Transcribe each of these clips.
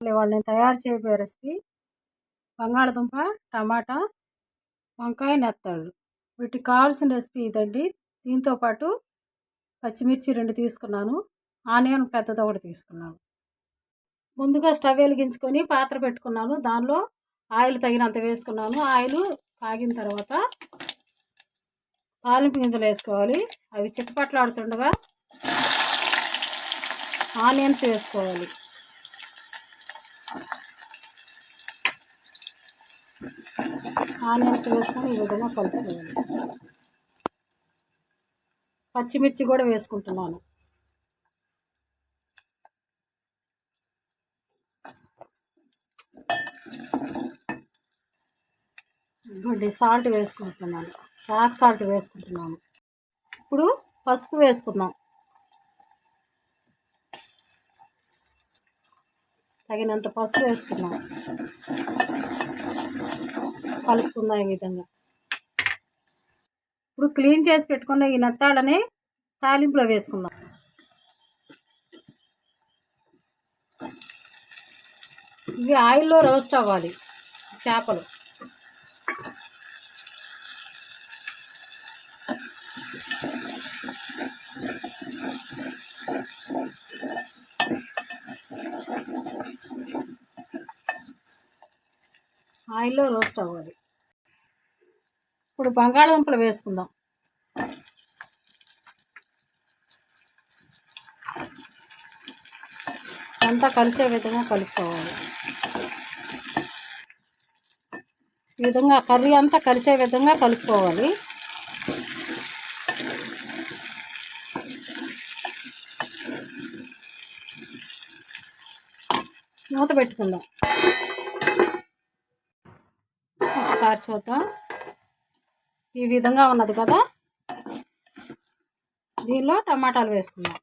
వాళ్ళు నేను తయారు చేయబోయే రెసిపీ బంగాళదుంప టమాటా వంకాయ నెత్తళ్ళు. వీటికి కావాల్సిన రెసిపీ ఇదండి. దీంతో పాటు పచ్చిమిర్చి రెండు తీసుకున్నాను. ఆనియన్ పెద్దది ఒకటి తీసుకున్నాను. ముందుగా స్టవ్ వెలిగించుకొని పాత్ర పెట్టుకున్నాను. దానిలో ఆయిల్ తగినంత వేసుకున్నాను. ఆయిల్ కాగిన తర్వాత తాలింపు గింజలు వేసుకోవాలి. అవి చిట్టపట్లాడుతుండగా ఆనియన్స్ వేసుకోవాలి. ఆనియన్స్ వేసుకొని ఈ విధంగా కలుపుకోవాలి. పచ్చిమిర్చి కూడా వేసుకుంటున్నాను. ఇదిగోండి సాల్ట్ వేసుకుంటున్నాను. రాక్ సాల్ట్ వేసుకుంటున్నాను. ఇప్పుడు పసుపు వేసుకున్నాం తగినంత పసుపు వేసుకున్నాం. కలుపుకుందాం ఈ విధంగా. ఇప్పుడు క్లీన్ చేసి పెట్టుకున్న ఈ నత్తాళ్ళని తాలింపులో వేసుకుందాం. ఇవి ఆయిల్లో రోస్ట్ అవ్వాలి చేపలు. ఆయిల్లో రోస్ట్ అవ్వాలి. ఇప్పుడు బంగాళదుంపలు వేసుకుందాం. అంతా కలిసే విధంగా కలుపుకోవాలి. ఈ విధంగా కర్రీ అంతా కలిసే విధంగా కలుపుకోవాలి. మూత పెట్టుకుందాం. ఒకసారి చూద్దాం. ఈ విధంగా ఉన్నది కదా? దీనిలో టమాటాలు వేసుకుందాం.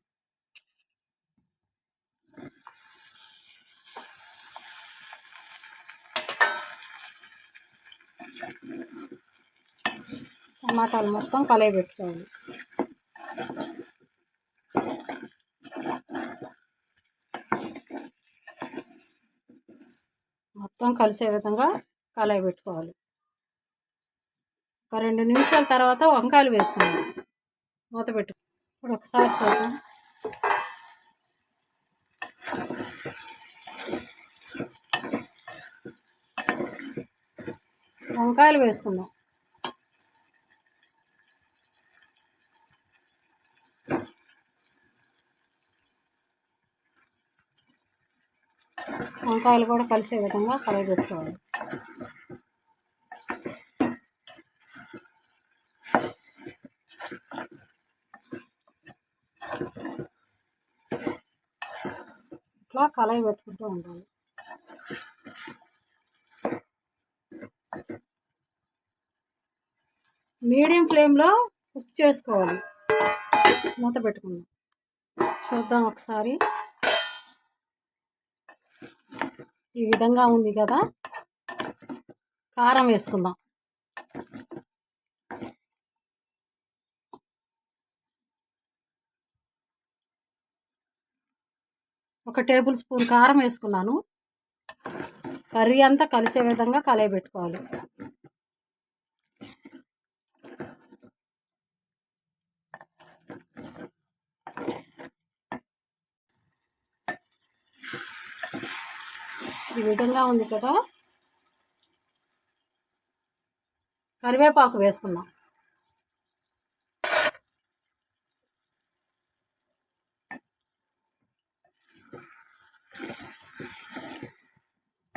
టమాటాలు మొత్తం కలయి పెట్టుకోవాలి. మొత్తం కలిసే విధంగా కలయి పెట్టుకోవాలి. ఒక రెండు నిమిషాల తర్వాత వంకాయలు వేసుకుందాం. మూత పెట్టు. ఇప్పుడు ఒకసారి చూద్దాం. వంకాయలు వేసుకుందాం. వంకాయలు కూడా కలిసే విధంగా కలగబెట్టుకోవాలి అట్లా కలయి పెట్టుకుంటూ ఉండాలి. మీడియం ఫ్లేమ్లో కుక్ చేసుకోవాలి. మూత పెట్టుకుందాం. చూద్దాం ఒకసారి. ఈ విధంగా ఉంది కదా. కారం వేసుకుందాం. ఒక టేబుల్ స్పూన్ కారం వేసుకున్నాను. కర్రీ అంతా కలిసే విధంగా కలయబెట్టుకోవాలి. ఈ విధంగా ఉంది కదా. కరివేపాకు వేసుకున్నాం.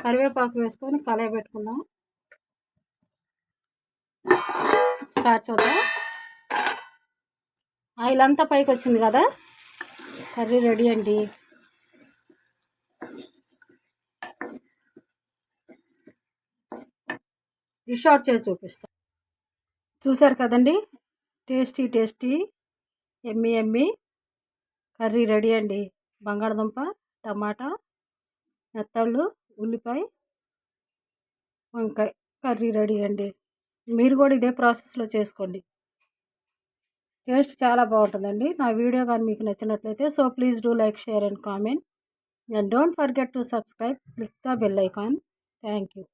కరివేపాకు వేసుకొని కలయి పెట్టుకుందాం. ఒకసారి చూద్దాం. ఆయిల్ అంతా పైకి వచ్చింది కదా? కర్రీ రెడీ అండి. డిష్ అవుట్ చేసి చూపిస్తాం. చూసారు కదండి? Tasty tasty yummy yummy. Curry ready అండి. బంగాళదుంప టమాటా మెత్తళ్ళు ఉల్లిపాయ వంకాయ కర్రీ రెడీ అండి. మీరు కూడా ఇదే ప్రాసెస్లో చేసుకోండి. టేస్ట్ చాలా బాగుంటుందండి. నా వీడియో కానీ మీకు నచ్చినట్లయితే so please do like share and comment. And don't forget to subscribe. Click the bell icon. Thank you